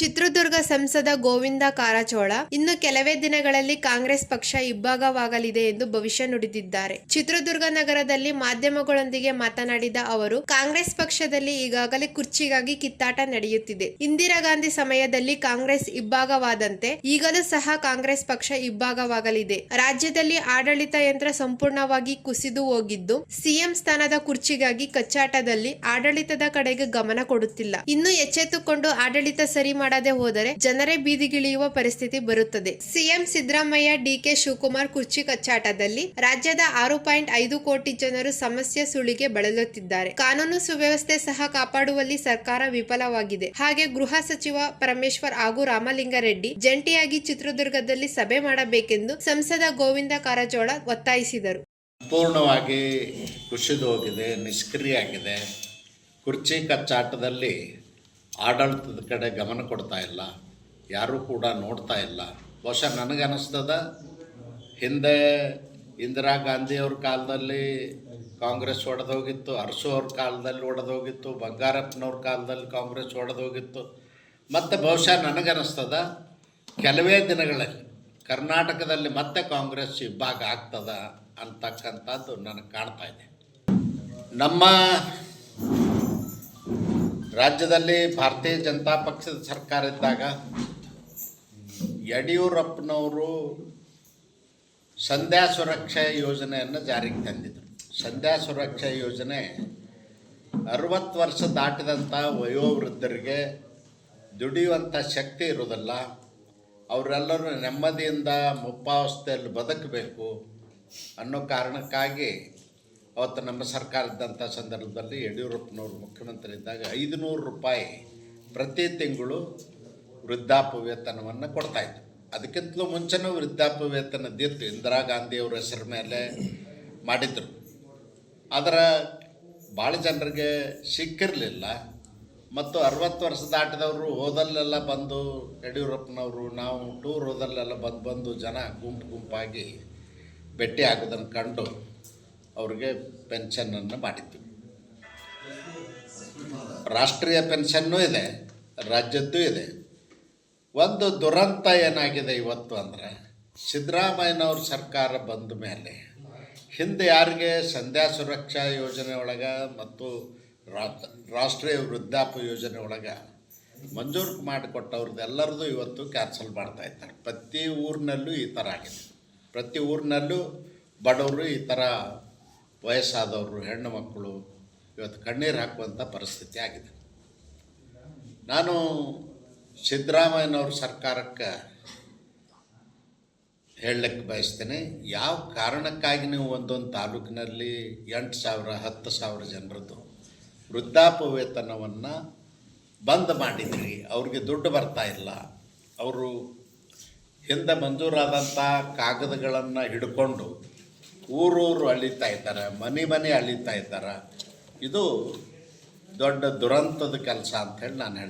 ಚಿತ್ರದುರ್ಗ ಸಂಸದ ಗೋವಿಂದ ಕಾರಜೋಳ ಇನ್ನು ಕೆಲವೇ ದಿನಗಳಲ್ಲಿ ಕಾಂಗ್ರೆಸ್ ಪಕ್ಷ ಇಬ್ಬಾಗವಾಗಲಿದೆ ಎಂದು ಭವಿಷ್ಯ ನುಡಿದಿದ್ದಾರೆ. ಚಿತ್ರದುರ್ಗ ನಗರದಲ್ಲಿ ಮಾಧ್ಯಮಗಳೊಂದಿಗೆ ಮಾತನಾಡಿದ ಅವರು, ಕಾಂಗ್ರೆಸ್ ಪಕ್ಷದಲ್ಲಿ ಈಗಾಗಲೇ ಕುರ್ಚಿಗಾಗಿ ಕಿತ್ತಾಟ ನಡೆಯುತ್ತಿದೆ. ಇಂದಿರಾ ಗಾಂಧಿ ಸಮಯದಲ್ಲಿ ಕಾಂಗ್ರೆಸ್ ಇಬ್ಬಾಗವಾದಂತೆ ಈಗಲೂ ಸಹ ಕಾಂಗ್ರೆಸ್ ಪಕ್ಷ ಇಬ್ಬಾಗವಾಗಲಿದೆ ರಾಜ್ಯದಲ್ಲಿ ಆಡಳಿತ ಯಂತ್ರ ಸಂಪೂರ್ಣವಾಗಿ ಕುಸಿದು ಹೋಗಿದ್ದು, ಸಿಎಂ ಸ್ಥಾನದ ಕುರ್ಚಿಗಾಗಿ ಕಚ್ಚಾಟದಲ್ಲಿ ಆಡಳಿತದ ಕಡೆಗೆ ಗಮನ ಕೊಡುತ್ತಿಲ್ಲ. ಇನ್ನು ಎಚ್ಚೆತ್ತುಕೊಂಡು ಆಡಳಿತ ಸರಿ ಮಾಡದೆ ಹೋದರೆ ಜನರೇ ಬೀದಿಗಿಳಿಯುವ ಪರಿಸ್ಥಿತಿ ಬರುತ್ತದೆ. ಸಿಎಂ ಸಿದ್ದರಾಮಯ್ಯ ಡಿಕೆ ಶಿವಕುಮಾರ್ ಕುರ್ಚಿ ಕಚ್ಚಾಟದಲ್ಲಿ ರಾಜ್ಯದ ಆರು ಪಾಯಿಂಟ್ ಐದು ಕೋಟಿ ಜನರು ಸಮಸ್ಯೆ ಸುಳಿಗೆ ಬಳಲುತ್ತಿದ್ದಾರೆ. ಕಾನೂನು ಸುವ್ಯವಸ್ಥೆ ಸಹ ಕಾಪಾಡುವಲ್ಲಿ ಸರ್ಕಾರ ವಿಫಲವಾಗಿದೆ. ಹಾಗೆ ಗೃಹ ಸಚಿವ ಪರಮೇಶ್ವರ್ ಹಾಗೂ ರಾಮಲಿಂಗಾರೆಡ್ಡಿ ಜಂಟಿಯಾಗಿ ಚಿತ್ರದುರ್ಗದಲ್ಲಿ ಸಭೆ ಮಾಡಬೇಕೆಂದು ಸಂಸದ ಗೋವಿಂದ ಕಾರಜೋಳ ಒತ್ತಾಯಿಸಿದರು. ಸಂಪೂರ್ಣವಾಗಿ ಕುಸಿದು ಹೋಗಿದೆ ನಿಷ್ಕ್ರಿಯ ಕುರ್ಚಿ ಕಚ್ಚಾಟದಲ್ಲಿ ಆಡಳಿತದ ಕಡೆ ಗಮನ ಕೊಡ್ತಾ ಇಲ್ಲ, ಯಾರೂ ಕೂಡ ನೋಡ್ತಾ ಇಲ್ಲ. ಬಹುಶಃ ನನಗನ್ನಿಸ್ತದ? ಹಿಂದೆ ಇಂದಿರಾ ಗಾಂಧಿಯವ್ರ ಕಾಲದಲ್ಲಿ ಕಾಂಗ್ರೆಸ್ ಒಡೆದೋಗಿತ್ತು ಅರಸು ಅವ್ರ ಕಾಲದಲ್ಲಿ ಒಡೆದೋಗಿತ್ತು ಬಂಗಾರಪ್ಪನವ್ರ ಕಾಲದಲ್ಲಿ ಕಾಂಗ್ರೆಸ್ ಒಡೆದೋಗಿತ್ತು ಮತ್ತು ಬಹುಶಃ ನನಗನ್ನಿಸ್ತದ? ಕೆಲವೇ ದಿನಗಳಲ್ಲಿ ಕರ್ನಾಟಕದಲ್ಲಿ ಮತ್ತೆ ಕಾಂಗ್ರೆಸ್ ಇಬ್ಬಾಗ ಆಗ್ತದ ಅಂತಕ್ಕಂಥದ್ದು ನನಗೆ ಕಾಣ್ತಾ ಇದೆ. ನಮ್ಮ ರಾಜ್ಯದಲ್ಲಿ ಭಾರತೀಯ ಜನತಾ ಪಕ್ಷದ ಸರ್ಕಾರ ಇದ್ದಾಗ ಯಡಿಯೂರಪ್ಪನವರು ಸಂಧ್ಯಾ ಸುರಕ್ಷಾ ಯೋಜನೆಯನ್ನು ಜಾರಿಗೆ ತಂದಿದ್ದರು ಸಂಧ್ಯಾ ಸುರಕ್ಷಾ ಯೋಜನೆ ಅರುವತ್ತು ವರ್ಷ ದಾಟಿದಂಥ ವಯೋವೃದ್ಧರಿಗೆ ದುಡಿಯುವಂಥ ಶಕ್ತಿ ಇರೋದಿಲ್ಲ ಅವರೆಲ್ಲರೂ ನೆಮ್ಮದಿಯಿಂದ ಮುಪ್ಪಾವಸ್ಥೆಯಲ್ಲಿ ಬದುಕಬೇಕು ಅನ್ನೋ ಕಾರಣಕ್ಕಾಗಿ ಅವತ್ತು ನಮ್ಮ ಸರ್ಕಾರ ಇದ್ದಂಥ ಸಂದರ್ಭದಲ್ಲಿ ಯಡಿಯೂರಪ್ಪನವರು ಮುಖ್ಯಮಂತ್ರಿ ಇದ್ದಾಗ ಐದು ನೂರು ರೂಪಾಯಿ ಪ್ರತಿ ತಿಂಗಳು ವೃದ್ಧಾಪ್ಯ ವೇತನವನ್ನು ಕೊಡ್ತಾಯಿದ್ರು ಅದಕ್ಕಿಂತಲೂ ಮುಂಚೆನೂ ವೃದ್ಧಾಪ್ಯ ವೇತನದ್ದಿತ್ತು ಇಂದಿರಾ ಗಾಂಧಿಯವ್ರ ಹೆಸರ ಮೇಲೆ ಮಾಡಿದರು. ಆದರೆ ಭಾಳ ಜನರಿಗೆ ಸಿಕ್ಕಿರಲಿಲ್ಲ. ಮತ್ತು ಅರವತ್ತು ವರ್ಷ ದಾಟಿದವರು ಹೋದಲ್ಲೆಲ್ಲ ಬಂದು ಯಡಿಯೂರಪ್ಪನವರು, ನಾವು ಟೂರ್ ಹೋದಲ್ಲೆಲ್ಲ ಬಂದು ಬಂದು ಜನ ಗುಂಪು ಗುಂಪಾಗಿ ಭೇಟಿ ಆಗೋದನ್ನು ಕಂಡು ಅವ್ರಿಗೆ ಪೆನ್ಷನ್ನನ್ನು ಮಾಡಿದ್ವಿ ರಾಷ್ಟ್ರೀಯ ಪೆನ್ಷನ್ನೂ ಇದೆ, ರಾಜ್ಯದ್ದು ಇದೆ. ಒಂದು ದುರಂತ ಏನಾಗಿದೆ ಇವತ್ತು ಅಂದರೆ, ಸಿದ್ದರಾಮಯ್ಯನವ್ರ ಸರ್ಕಾರ ಬಂದ ಮೇಲೆ ಹಿಂದೆ ಯಾರಿಗೆ ಸಂಧ್ಯಾ ಸುರಕ್ಷಾ ಯೋಜನೆ ಒಳಗೆ ಮತ್ತು ರಾಷ್ಟ್ರೀಯ ವೃದ್ಧಾಪ್ಯ ಯೋಜನೆ ಒಳಗೆ ಮಂಜೂರು ಮಾಡಿಕೊಟ್ಟವ್ರದ್ದು ಎಲ್ಲರದು ಇವತ್ತು ಕ್ಯಾನ್ಸಲ್ ಮಾಡ್ತಾ ಇದ್ದಾರೆ. ಪ್ರತಿ ಊರಿನಲ್ಲೂ ಈ ಥರ ಆಗಿದೆ. ಪ್ರತಿ ಊರಿನಲ್ಲೂ ಬಡವರು ಈ ಥರ ವಯಸ್ಸಾದವರು, ಹೆಣ್ಣು ಮಕ್ಕಳು ಇವತ್ತು ಕಣ್ಣೀರು ಹಾಕುವಂಥ ಪರಿಸ್ಥಿತಿ ಆಗಿದೆ. ನಾನು ಸಿದ್ದರಾಮಯ್ಯನವ್ರ ಸರ್ಕಾರಕ್ಕೆ ಹೇಳಲಿಕ್ಕೆ ಬಯಸ್ತೇನೆ, ಯಾವ ಕಾರಣಕ್ಕಾಗಿ ನೀವು ಒಂದೊಂದು ತಾಲೂಕಿನಲ್ಲಿ ಎಂಟು ಸಾವಿರ, ಹತ್ತು ಸಾವಿರ ಜನರದ್ದು ವೃದ್ಧಾಪ್ಯ ವೇತನವನ್ನು ಬಂದ್ ಮಾಡಿದ್ರಿ, ಅವ್ರಿಗೆ ದುಡ್ಡು ಬರ್ತಾ ಇಲ್ಲ, ಅವರು ಹಿಂದೆ ಮಂಜೂರಾದಂಥ ಕಾಗದಗಳನ್ನು ಹಿಡ್ಕೊಂಡು ಊರೂರು ಅಳಿತಾ ಇದ್ದಾರೆ ಮನೆ ಮನೆ ಅಳಿತಾ ಇದ್ದಾರೆ. ಇದು ದೊಡ್ಡ ದುರಂತದ ಕೆಲಸ ಅಂಥೇಳಿ ನಾನು ಹೇಳ್ತೀನಿ.